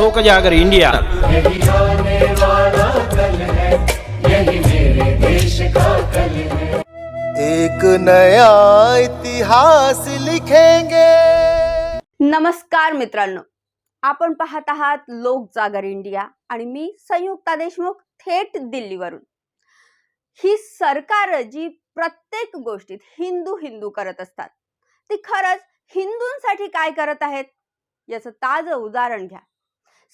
लोक जागर इंडिया. यही आने वाला कल यही मेरे देश का कल एक नया इतिहास लिखेंगे। नमस्कार मित्रांनो आपण पाहत आहात लोक जागर इंडिया आणि मी संयुक्ता देशमुख थेट दिल्लीवरून. ही सरकार जी प्रत्येक गोष्टीत हिंदू हिंदू करत असतात ती खरंच हिंदूंसाठी काय करत आहेत याचं ताजं उदाहरण घ्या.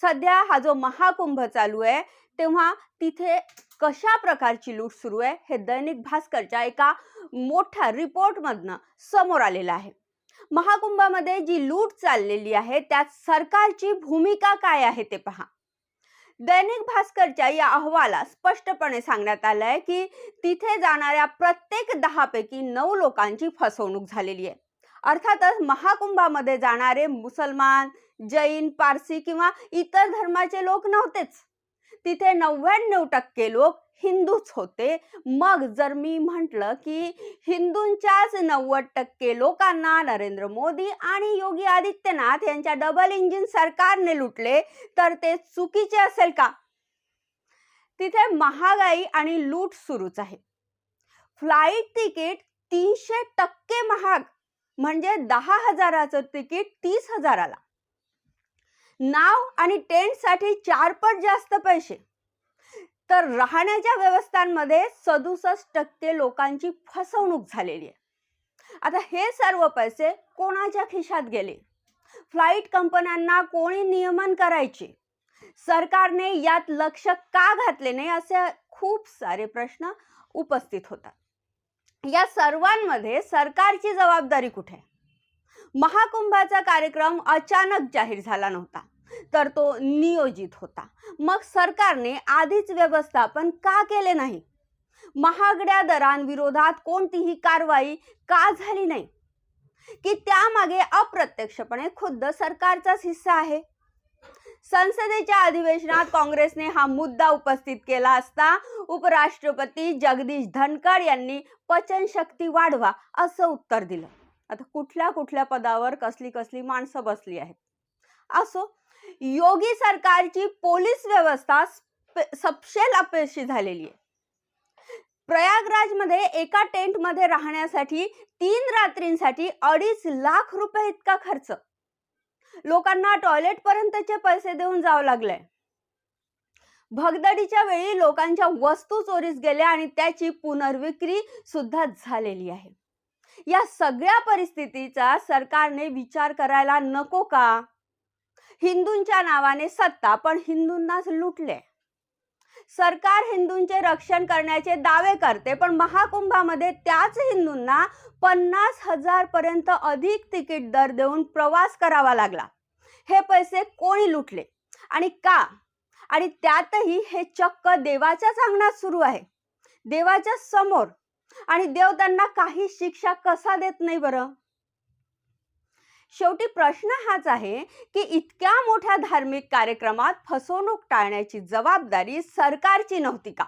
सध्या हा जो महाकुंभ चालू आहे तेव्हा तिथे कशा प्रकारची लूट सुरू आहे हे दैनिक भास्करच्या एका मोठ्या रिपोर्टमधनं समोर आलेलं आहे. महाकुंभामध्ये जी लूट चाललेली आहे त्यात सरकारची भूमिका काय आहे ते पहा. दैनिक भास्करच्या या अहवालात स्पष्टपणे सांगण्यात आलंय की तिथे जाणाऱ्या प्रत्येक दहापैकी नऊ लोकांची फसवणूक झालेली आहे. अर्थातच महाकुंभामध्ये जाणारे मुसलमान जैन पारसी किंवा इतर धर्माचे लोक नव्हतेच. तिथे नव्याण्णव टक्के लोक हिंदूच होते. मग जर मी म्हटलं की हिंदूंच्याच नव्वद टक्के लोकांना नरेंद्र मोदी आणि योगी आदित्यनाथ यांच्या डबल इंजिन सरकारने लुटले तर ते चुकीचे असेल का? तिथे महागाई आणि लूट सुरूच आहे. फ्लाईट तिकीट तीनशे टक्के महाग म्हणजे दहा हजाराचं तिकीट तीस हजाराला. नाव आणि टेंटसाठी चारपट जास्त पैसे. तर राहण्याच्या व्यवस्थांमध्ये सदुसष्ट टक्के लोकांची फसवणूक झालेली आहे. आता हे सर्व पैसे कोणाच्या खिशात गेले? फ्लाईट कंपन्यांना कोणी नियमन करायचे? सरकारने यात लक्ष का घातले नाही असे खूप सारे प्रश्न उपस्थित होतात. या सर्वांमध्ये सरकारची जबाबदारी कुठे? आहे महाकुंभाचा कार्यक्रम अचानक जाहीर झाला नव्हता तर तो नियोजित होता. मग सरकारने आधीच व्यवस्थापन का केले नाही? महागड्या दरांविरोधात कोणतीही कारवाई का झाली नाही? की त्यामागे अप्रत्यक्षपणे खुद्द सरकारचाच हिस्सा आहे? संसदेच्या अधिवेशनात काँग्रेसने हा मुद्दा उपस्थित केला असता उपराष्ट्रपती जगदीश धनखड यांनी पचनशक्ती वाढवा असं उत्तर दिलं. आता कुठल्या कुठल्या पदावर कसली कसली माणसं बसली आहेत? असो योगी सरकारची पोलीस व्यवस्था सपशेल अपयशी झालेली आहे. प्रयागराजमध्ये एका टेंटमध्ये राहण्यासाठी तीन रात्रींसाठी अडीच लाख रुपये इतका खर्च. लोकांना टॉयलेट पर्यंतचे पैसे देऊन जावं लागलंय. भगदडीच्या वेळी लोकांच्या वस्तू चोरीस गेल्या आणि त्याची पुनर्विक्री सुद्धा झालेली आहे. या सगळ्या परिस्थितीचा सरकारने विचार करायला नको का? हिंदूंच्या नावाने सत्ता पण हिंदूंनाच लुटले. सरकार हिंदूंचे रक्षण करण्याचे दावे करते पण महाकुंभामध्ये त्याच हिंदूंना पन्नास हजार पर्यंत अधिक तिकीट दर देऊन प्रवास करावा लागला. हे पैसे कोणी लुटले? आणि का? आणि त्यातही हे चक्क देवाच्याच अंगणात सुरू आहे. देवाच्या समोर आणि देव त्यांना काही शिक्षा कसा देत नाही बरं? शेवटी प्रश्न हाच आहे की इतक्या मोठ्या धार्मिक कार्यक्रमात फसवणूक टाळण्याची जबाबदारी सरकारची नव्हती का?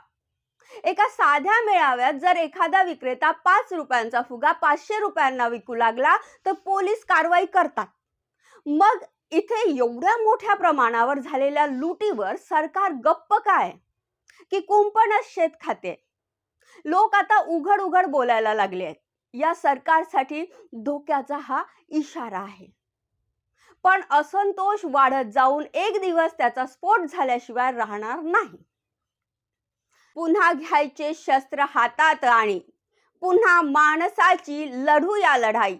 एका साध्या मेळाव्यात जर एखादा विक्रेता पाच रुपयांचा फुगा पाचशे रुपयांना विकू लागला तर पोलीस कारवाई करतात. मग इथे एवढ्या मोठ्या प्रमाणावर झालेल्या लुटीवर सरकार गप्प काय? की कुंपणच शेत खाते. लोक आता उघड उघड बोलायला लागले आहेत. या सरकारसाठी धोक्याचा हा इशारा आहे. पण असंतोष वाढत जाऊन एक दिवस त्याचा स्फोट झाल्याशिवाय राहणार नाही. पुन्हा घ्यायचे शस्त्र हातात आणि पुन्हा माणसाची लढू या लढाई.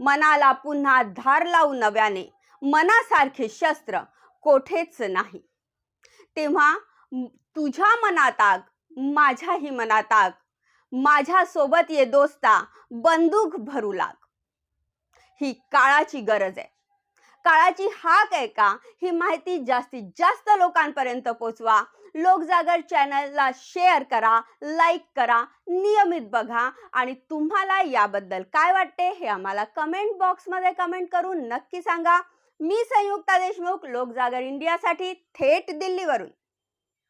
मनाला पुन्हा धार लावू नव्याने मनासारखे शस्त्र कोठेच नाही. तेव्हा तुझ्या मनात आग माझ्याही मनात आग. माझ्या सोबत ये दोस्ता बंदूक भरू लाग. ही काळाची गरज आहे. काळाची हाक आहे का? ही माहिती जास्तीत जास्त लोकांपर्यंत पोचवा. लोकजागर चॅनलला शेअर करा लाईक करा नियमित बघा आणि तुम्हाला याबद्दल काय वाटते हे आम्हाला कमेंट बॉक्समध्ये कमेंट करून नक्की सांगा. मी संयुक्ता देशमुख लोकजागर इंडियासाठी थेट दिल्लीवरून.